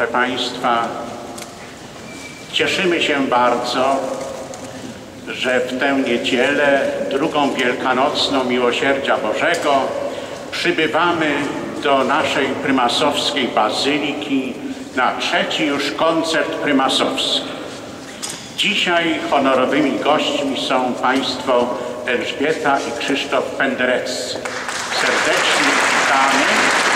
Proszę Państwa, cieszymy się bardzo, że w tę niedzielę, drugą wielkanocną Miłosierdzia Bożego, przybywamy do naszej prymasowskiej bazyliki na trzeci już koncert prymasowski. Dzisiaj honorowymi gośćmi są Państwo Elżbieta i Krzysztof Pendereccy. Serdecznie witamy.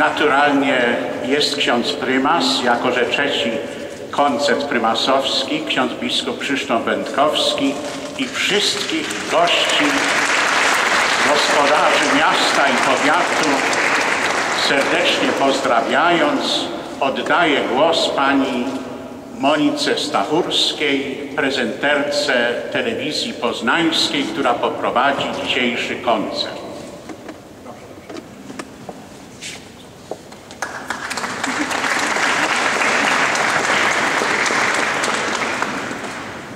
Naturalnie jest ksiądz prymas, jako że trzeci koncert prymasowski, ksiądz biskup Krzysztof Wędkowski i wszystkich gości, gospodarzy miasta i powiatu serdecznie pozdrawiając, oddaję głos pani Monice Stachurskiej, prezenterce telewizji poznańskiej, która poprowadzi dzisiejszy koncert.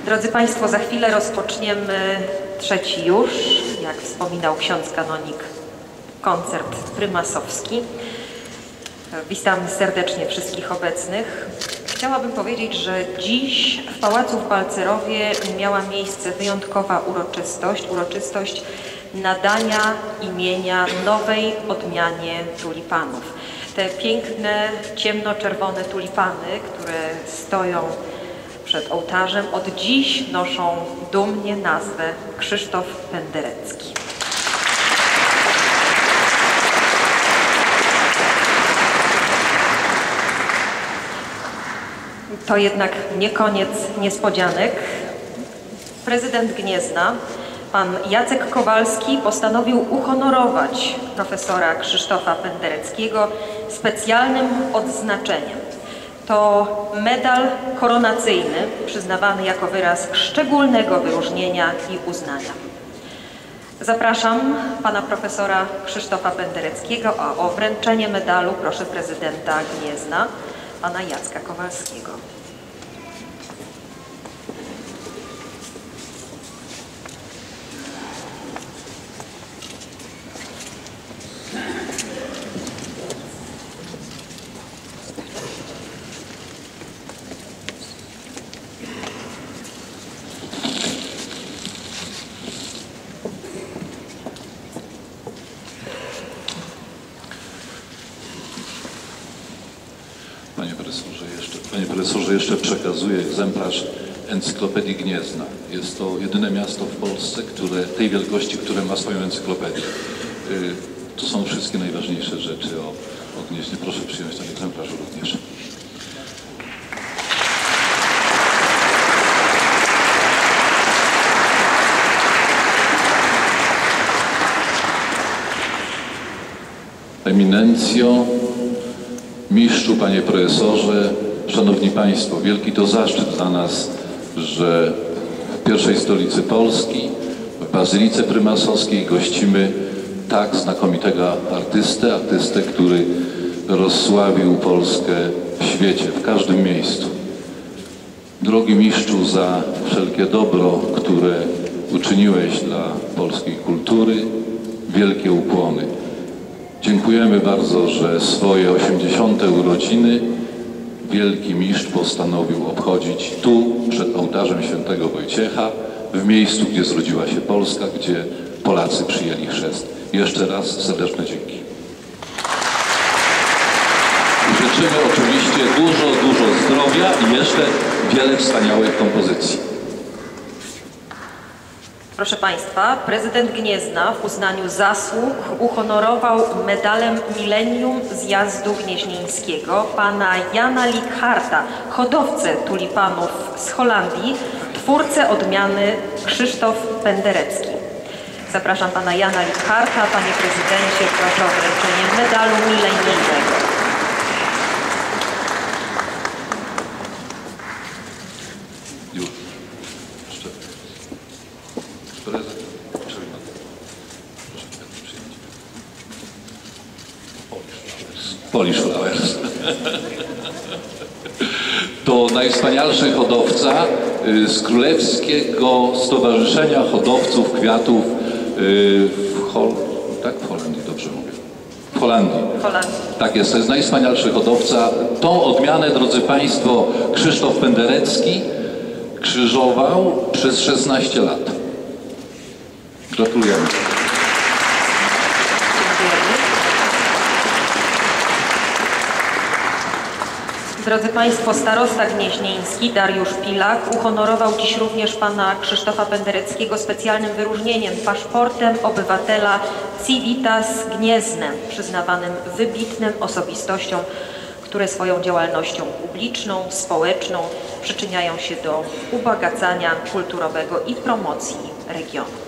Drodzy Państwo, za chwilę rozpoczniemy trzeci już, jak wspominał ksiądz kanonik, koncert prymasowski. Witam serdecznie wszystkich obecnych. Chciałabym powiedzieć, że dziś w Pałacu w Balcerowie miała miejsce wyjątkowa uroczystość, uroczystość nadania imienia nowej odmianie tulipanów. Te piękne, ciemnoczerwone tulipany, które stoją przed ołtarzem, od dziś noszą dumnie nazwę Krzysztof Penderecki. To jednak nie koniec niespodzianek. Prezydent Gniezna, pan Jacek Kowalski, postanowił uhonorować profesora Krzysztofa Pendereckiego specjalnym odznaczeniem. To medal koronacyjny przyznawany jako wyraz szczególnego wyróżnienia i uznania. Zapraszam pana profesora Krzysztofa Pendereckiego, a o wręczenie medalu proszę prezydenta Gniezna, pana Jacka Kowalskiego. Panie profesorze, jeszcze, panie profesorze, jeszcze przekazuję egzemplarz Encyklopedii Gniezna. Jest to jedyne miasto w Polsce, które tej wielkości, które ma swoją encyklopedię. Y, To są wszystkie najważniejsze rzeczy o, o Gnieźnie. Proszę przyjąć ten egzemplarz również. Eminencjo, Mistrzu, Panie Profesorze, Szanowni Państwo, wielki to zaszczyt dla nas, że w pierwszej stolicy Polski, w Bazylice Prymasowskiej gościmy tak znakomitego artystę, artystę, który rozsławił Polskę w świecie, w każdym miejscu. Drogi Mistrzu, za wszelkie dobro, które uczyniłeś dla polskiej kultury, wielkie ukłony. Dziękujemy bardzo, że swoje 80. urodziny wielki mistrz postanowił obchodzić tu, przed ołtarzem świętego Wojciecha, w miejscu, gdzie zrodziła się Polska, gdzie Polacy przyjęli chrzest. Jeszcze raz serdeczne dzięki. Życzymy oczywiście dużo, dużo zdrowia i jeszcze wiele wspaniałych kompozycji. Proszę Państwa, prezydent Gniezna w uznaniu zasług uhonorował medalem Millennium Zjazdu Gnieźnieńskiego pana Jana Likharta, hodowcę tulipanów z Holandii, twórcę odmiany Krzysztof Penderecki. Zapraszam pana Jana Likharta, panie prezydencie, proszę o wręczenie medalu milenijnego. Proszę przyjąć. Polish Flowers. To najwspanialszy hodowca y, z Królewskiego Stowarzyszenia Hodowców Kwiatów w, Hol... tak? w Holandii, dobrze mówię. W Holandii. Holandii. Tak jest, to jest najwspanialszy hodowca. Tą odmianę, drodzy Państwo, Krzysztof Penderecki krzyżował przez 16 lat. Gratulujemy. Drodzy Państwo, starosta gnieźnieński Dariusz Pilak uhonorował dziś również pana Krzysztofa Pendereckiego specjalnym wyróżnieniem, paszportem obywatela Civitas Gniezne, przyznawanym wybitnym osobistościom, które swoją działalnością publiczną, społeczną przyczyniają się do ubogacania kulturowego i promocji regionu.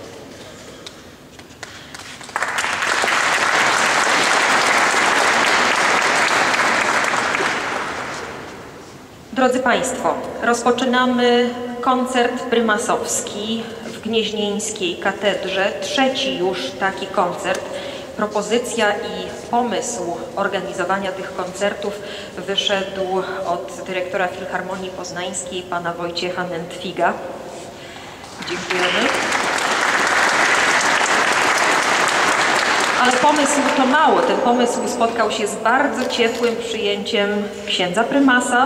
Drodzy Państwo, rozpoczynamy koncert prymasowski w Gnieźnieńskiej Katedrze. Trzeci już taki koncert. Propozycja i pomysł organizowania tych koncertów wyszedł od dyrektora Filharmonii Poznańskiej, pana Wojciecha Nętwiga. Dziękujemy. Ale pomysł to mało. Ten pomysł spotkał się z bardzo ciepłym przyjęciem księdza prymasa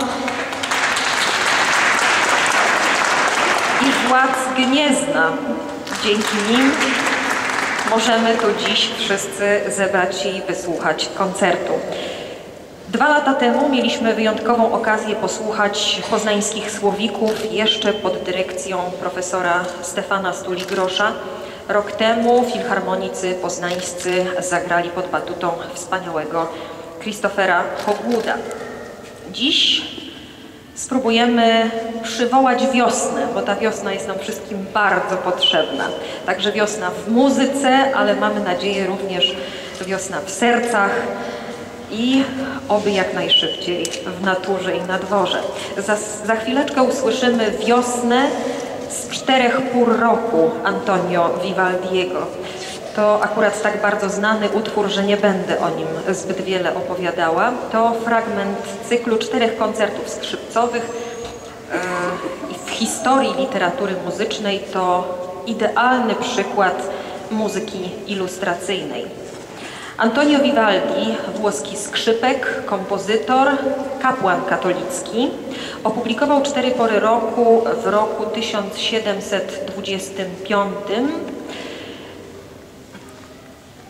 władz Gniezna. Dzięki nim możemy tu dziś wszyscy zebrać się i wysłuchać koncertu. Dwa lata temu mieliśmy wyjątkową okazję posłuchać poznańskich słowików jeszcze pod dyrekcją profesora Stefana Stuli-Grosza. Rok temu filharmonicy poznańscy zagrali pod batutą wspaniałego Christophera Hogwooda. Dziś spróbujemy przywołać wiosnę, bo ta wiosna jest nam wszystkim bardzo potrzebna. Także wiosna w muzyce, ale mamy nadzieję również wiosna w sercach i oby jak najszybciej w naturze i na dworze. Za, za chwileczkę usłyszymy wiosnę z czterech pór roku Antonio Vivaldiego. To akurat tak bardzo znany utwór, że nie będę o nim zbyt wiele opowiadała. To fragment cyklu czterech koncertów skrzypcowych i w historii literatury muzycznej to idealny przykład muzyki ilustracyjnej. Antonio Vivaldi, włoski skrzypek, kompozytor, kapłan katolicki, opublikował cztery pory roku w roku 1725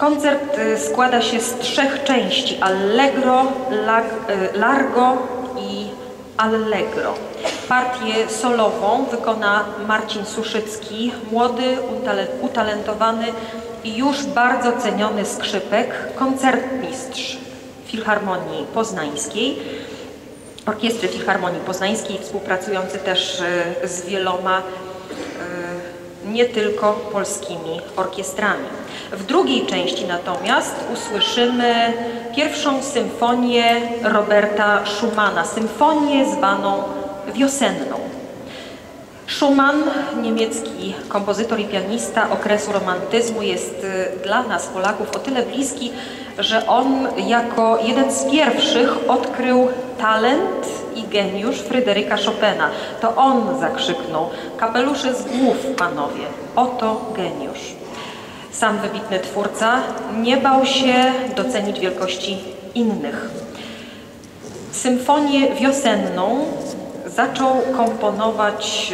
Koncert y, składa się z trzech części: Allegro, lag, y, Largo i Allegro. Partię solową wykona Marcin Suszycki, młody, utalentowany i już bardzo ceniony skrzypek, koncertmistrz Filharmonii Poznańskiej, Orkiestry Filharmonii Poznańskiej, współpracujący też y, z wieloma nie tylko polskimi orkiestrami. W drugiej części natomiast usłyszymy pierwszą symfonię Roberta Schumana, symfonię zwaną wiosenną. Schumann, niemiecki kompozytor i pianista okresu romantyzmu, jest y, dla nas, Polaków, o tyle bliski, że on jako jeden z pierwszych odkrył talent i geniusz Fryderyka Chopina. To on zakrzyknął, kapelusze z głów, panowie, oto geniusz. Sam wybitny twórca nie bał się docenić wielkości innych. Symfonię wiosenną zaczął komponować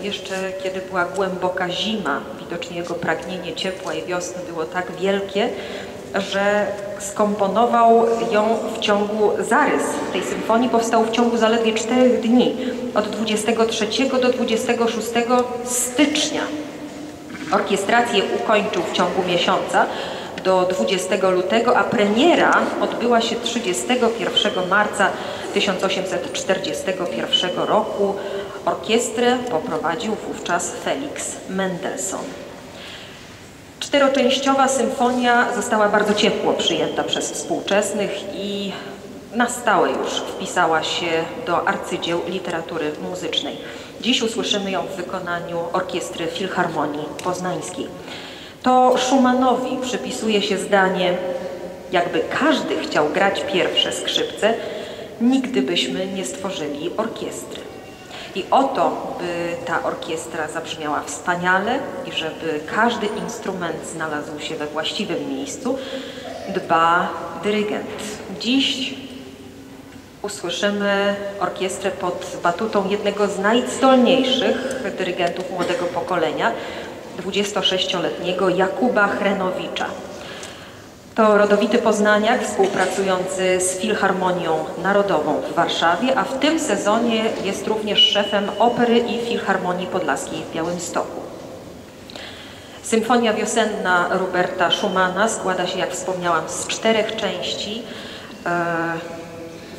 e, jeszcze kiedy była głęboka zima. Widocznie jego pragnienie ciepła i wiosny było tak wielkie, że skomponował ją w ciągu, zarys tej symfonii powstał w ciągu zaledwie czterech dni, od 23 do 26 stycznia. Orkiestrację ukończył w ciągu miesiąca do 20 lutego, a premiera odbyła się 31 marca 1841 roku. Orkiestrę poprowadził wówczas Felix Mendelssohn. Czteroczęściowa symfonia została bardzo ciepło przyjęta przez współczesnych i na stałe już wpisała się do arcydzieł literatury muzycznej. Dziś usłyszymy ją w wykonaniu Orkiestry Filharmonii Poznańskiej. To Schumannowi przypisuje się zdanie, jakby każdy chciał grać pierwsze skrzypce, nigdy byśmy nie stworzyli orkiestry. I o to, by ta orkiestra zabrzmiała wspaniale i żeby każdy instrument znalazł się we właściwym miejscu, dba dyrygent. Dziś usłyszymy orkiestrę pod batutą jednego z najzdolniejszych dyrygentów młodego pokolenia, 26-letniego Jakuba Chrenowicza. To rodowity poznaniak współpracujący z Filharmonią Narodową w Warszawie, a w tym sezonie jest również szefem Opery i Filharmonii Podlaskiej w Białymstoku. Symfonia wiosenna Roberta Schumana składa się, jak wspomniałam, z czterech części.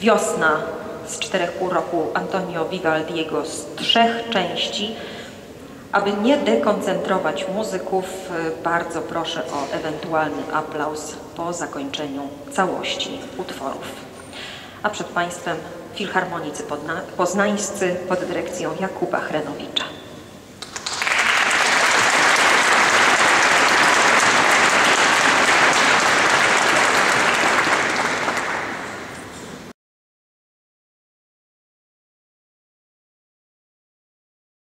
Wiosna z czterech pół roku Antonio Vivaldiego z trzech części. Aby nie dekoncentrować muzyków, e, bardzo proszę o ewentualny aplauz po zakończeniu całości utworów. A przed Państwem filharmonicy poznańscy pod dyrekcją Jakuba Chrenowicza.